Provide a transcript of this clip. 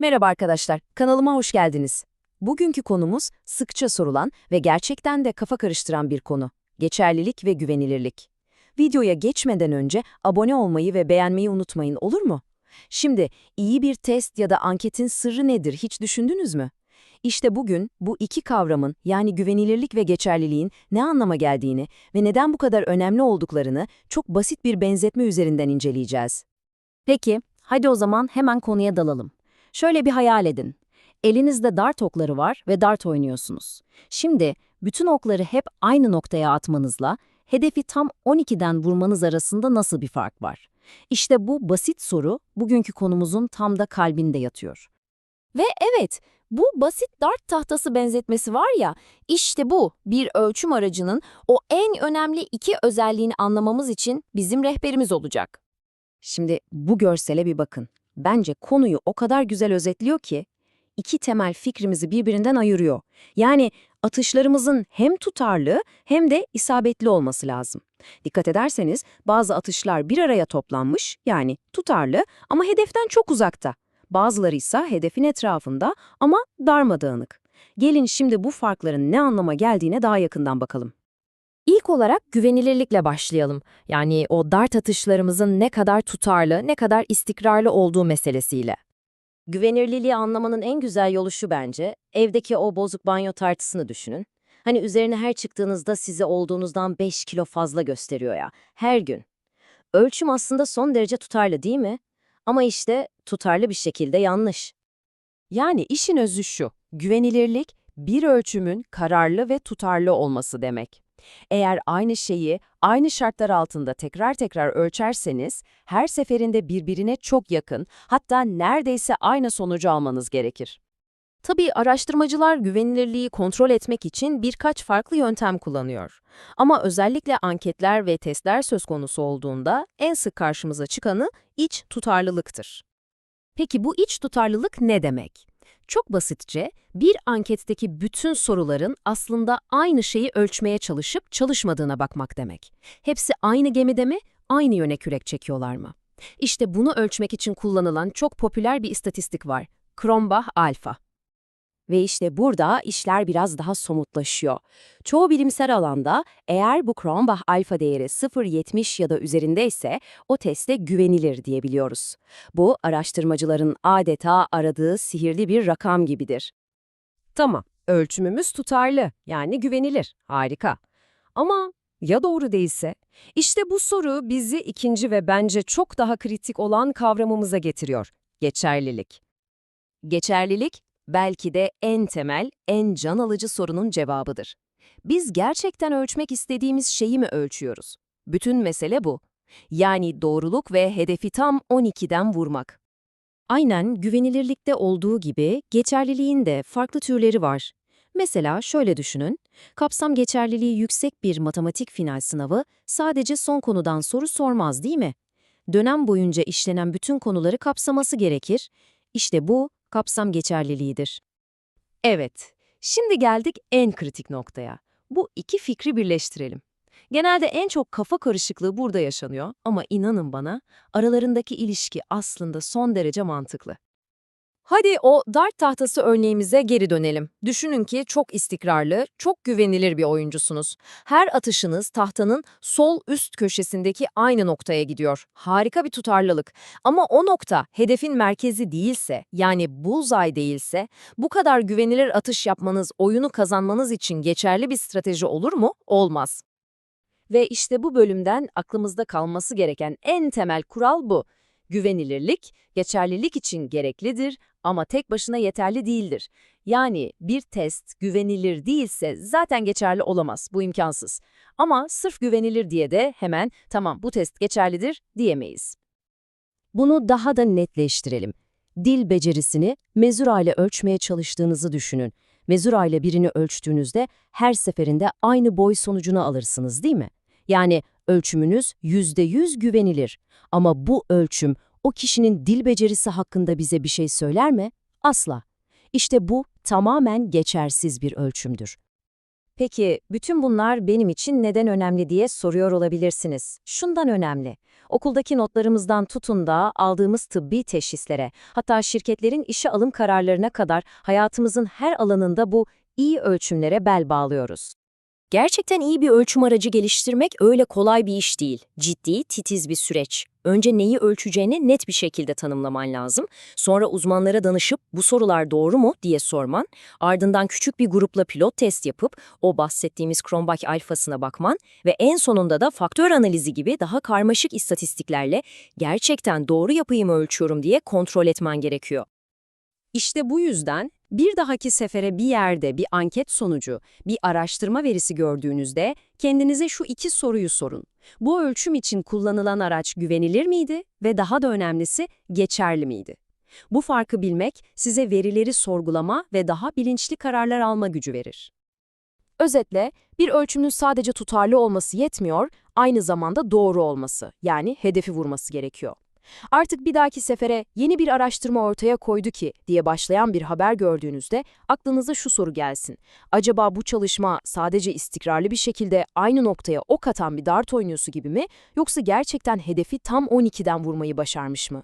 Merhaba arkadaşlar, kanalıma hoş geldiniz. Bugünkü konumuz sıkça sorulan ve gerçekten de kafa karıştıran bir konu. Geçerlilik ve güvenilirlik. Videoya geçmeden önce abone olmayı ve beğenmeyi unutmayın olur mu? Şimdi iyi bir test ya da anketin sırrı nedir hiç düşündünüz mü? İşte bugün bu iki kavramın yani güvenilirlik ve geçerliliğin ne anlama geldiğini ve neden bu kadar önemli olduklarını çok basit bir benzetme üzerinden inceleyeceğiz. Peki, hadi o zaman hemen konuya dalalım. Şöyle bir hayal edin. Elinizde dart okları var ve dart oynuyorsunuz. Şimdi bütün okları hep aynı noktaya atmanızla hedefi tam 12'den vurmanız arasında nasıl bir fark var? İşte bu basit soru bugünkü konumuzun tam da kalbinde yatıyor. Ve evet, bu basit dart tahtası benzetmesi var ya, işte bu bir ölçüm aracının o en önemli iki özelliğini anlamamız için bizim rehberimiz olacak. Şimdi bu görsele bir bakın. Bence konuyu o kadar güzel özetliyor ki, iki temel fikrimizi birbirinden ayırıyor. Yani atışlarımızın hem tutarlı hem de isabetli olması lazım. Dikkat ederseniz bazı atışlar bir araya toplanmış, yani tutarlı ama hedeften çok uzakta. Bazıları ise hedefin etrafında ama darmadağınık. Gelin şimdi bu farkların ne anlama geldiğine daha yakından bakalım. İlk olarak güvenilirlikle başlayalım. Yani o dart atışlarımızın ne kadar tutarlı, ne kadar istikrarlı olduğu meselesiyle. Güvenilirliği anlamanın en güzel yolu şu bence, evdeki o bozuk banyo tartısını düşünün. Hani üzerine her çıktığınızda size olduğunuzdan 5 kilo fazla gösteriyor ya, her gün. Ölçüm aslında son derece tutarlı değil mi? Ama işte tutarlı bir şekilde yanlış. Yani işin özü şu, güvenilirlik bir ölçümün kararlı ve tutarlı olması demek. Eğer aynı şeyi aynı şartlar altında tekrar tekrar ölçerseniz, her seferinde birbirine çok yakın, hatta neredeyse aynı sonucu almanız gerekir. Tabii araştırmacılar güvenilirliği kontrol etmek için birkaç farklı yöntem kullanıyor. Ama özellikle anketler ve testler söz konusu olduğunda en sık karşımıza çıkanı iç tutarlılıktır. Peki bu iç tutarlılık ne demek? Çok basitçe bir anketteki bütün soruların aslında aynı şeyi ölçmeye çalışıp çalışmadığına bakmak demek. Hepsi aynı gemide mi, aynı yöne kürek çekiyorlar mı? İşte bunu ölçmek için kullanılan çok popüler bir istatistik var. Cronbach alfa. Ve işte burada işler biraz daha somutlaşıyor. Çoğu bilimsel alanda eğer bu Cronbach alfa değeri 0.70 ya da üzerindeyse o teste güvenilir diyebiliyoruz. Bu araştırmacıların adeta aradığı sihirli bir rakam gibidir. Tamam, ölçümümüz tutarlı, yani güvenilir. Harika. Ama ya doğru değilse? İşte bu soru bizi ikinci ve bence çok daha kritik olan kavramımıza getiriyor. Geçerlilik. Geçerlilik belki de en temel, en can alıcı sorunun cevabıdır. Biz gerçekten ölçmek istediğimiz şeyi mi ölçüyoruz? Bütün mesele bu. Yani doğruluk ve hedefi tam 12'den vurmak. Aynen güvenilirlikte olduğu gibi geçerliliğin de farklı türleri var. Mesela şöyle düşünün, kapsam geçerliliği yüksek bir matematik final sınavı sadece son konudan soru sormaz değil mi? Dönem boyunca işlenen bütün konuları kapsaması gerekir. İşte bu kapsam geçerliliğidir. Evet, şimdi geldik en kritik noktaya. Bu iki fikri birleştirelim. Genelde en çok kafa karışıklığı burada yaşanıyor ama inanın bana aralarındaki ilişki aslında son derece mantıklı. Hadi o dart tahtası örneğimize geri dönelim. Düşünün ki çok istikrarlı, çok güvenilir bir oyuncusunuz. Her atışınız tahtanın sol üst köşesindeki aynı noktaya gidiyor. Harika bir tutarlılık. Ama o nokta hedefin merkezi değilse, yani bullseye değilse, bu kadar güvenilir atış yapmanız, oyunu kazanmanız için geçerli bir strateji olur mu? Olmaz. Ve işte bu bölümden aklımızda kalması gereken en temel kural bu. Güvenilirlik, geçerlilik için gereklidir ama tek başına yeterli değildir. Yani bir test güvenilir değilse zaten geçerli olamaz, bu imkansız. Ama sırf güvenilir diye de hemen tamam bu test geçerlidir diyemeyiz. Bunu daha da netleştirelim. Dil becerisini mezura ile ölçmeye çalıştığınızı düşünün. Mezura ile birini ölçtüğünüzde her seferinde aynı boy sonucunu alırsınız değil mi? Yani ölçümünüz %100 güvenilir. Ama bu ölçüm o kişinin dil becerisi hakkında bize bir şey söyler mi? Asla. İşte bu tamamen geçersiz bir ölçümdür. Peki, bütün bunlar benim için neden önemli diye soruyor olabilirsiniz. Şundan önemli. Okuldaki notlarımızdan tutun da aldığımız tıbbi teşhislere, hatta şirketlerin işe alım kararlarına kadar hayatımızın her alanında bu iyi ölçümlere bel bağlıyoruz. Gerçekten iyi bir ölçüm aracı geliştirmek öyle kolay bir iş değil. Ciddi, titiz bir süreç. Önce neyi ölçeceğini net bir şekilde tanımlaman lazım. Sonra uzmanlara danışıp bu sorular doğru mu diye sorman. Ardından küçük bir grupla pilot test yapıp o bahsettiğimiz Cronbach alfasına bakman ve en sonunda da faktör analizi gibi daha karmaşık istatistiklerle gerçekten doğru yapıyı mı ölçüyorum diye kontrol etmen gerekiyor. İşte bu yüzden bir dahaki sefere bir yerde bir anket sonucu, bir araştırma verisi gördüğünüzde kendinize şu iki soruyu sorun. Bu ölçüm için kullanılan araç güvenilir miydi ve daha da önemlisi geçerli miydi? Bu farkı bilmek size verileri sorgulama ve daha bilinçli kararlar alma gücü verir. Özetle, bir ölçümün sadece tutarlı olması yetmiyor, aynı zamanda doğru olması, yani hedefi vurması gerekiyor. Artık bir dahaki sefere yeni bir araştırma ortaya koydu ki diye başlayan bir haber gördüğünüzde aklınıza şu soru gelsin. Acaba bu çalışma sadece istikrarlı bir şekilde aynı noktaya ok atan bir dart oynuyorsu gibi mi yoksa gerçekten hedefi tam 12'den vurmayı başarmış mı?